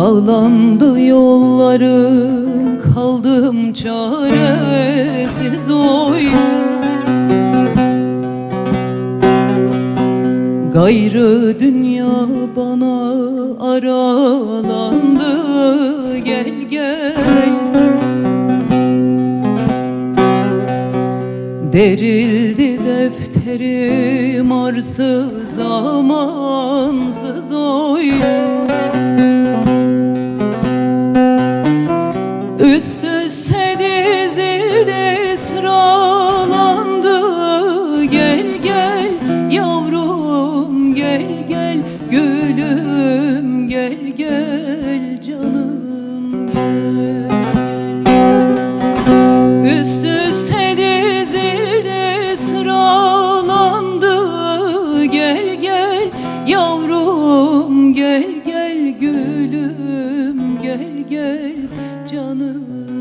Kapandı yollarım kaldım çaresiz oy. Gayrı dünya bana aralandı gel gel. Derildi defterim arsız amansız oy Üst üste dizildi sıralandı. Gel gel yavrum gel gel gülüm gel gel canım gel. Üst üste dizildi sıralandı. Gel gel yavrum gel gel gülüm gel gel canım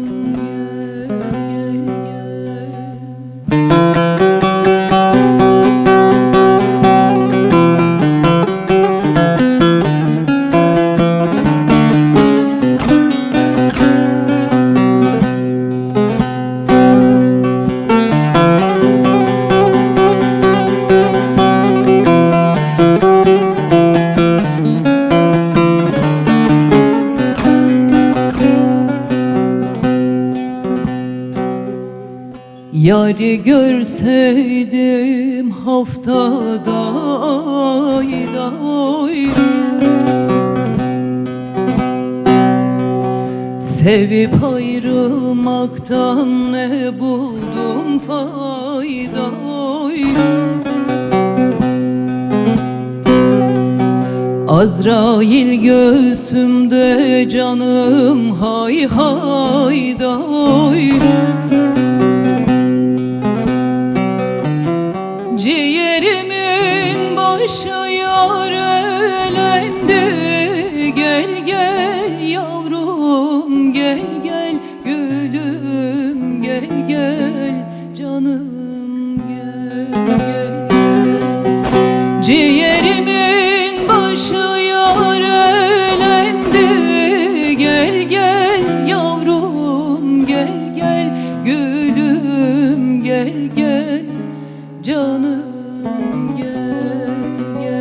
Yari görseydim haftada ayda oy Sevip ayrılmaktan ne buldum fayda Azrail göğsümde canım hay hay Ciğerimin başı yarelendi Gel gel yavrum gel gel gülüm gel gel canım gel gel Ciğerimin başı yarelendi Gel gel canım gel gel.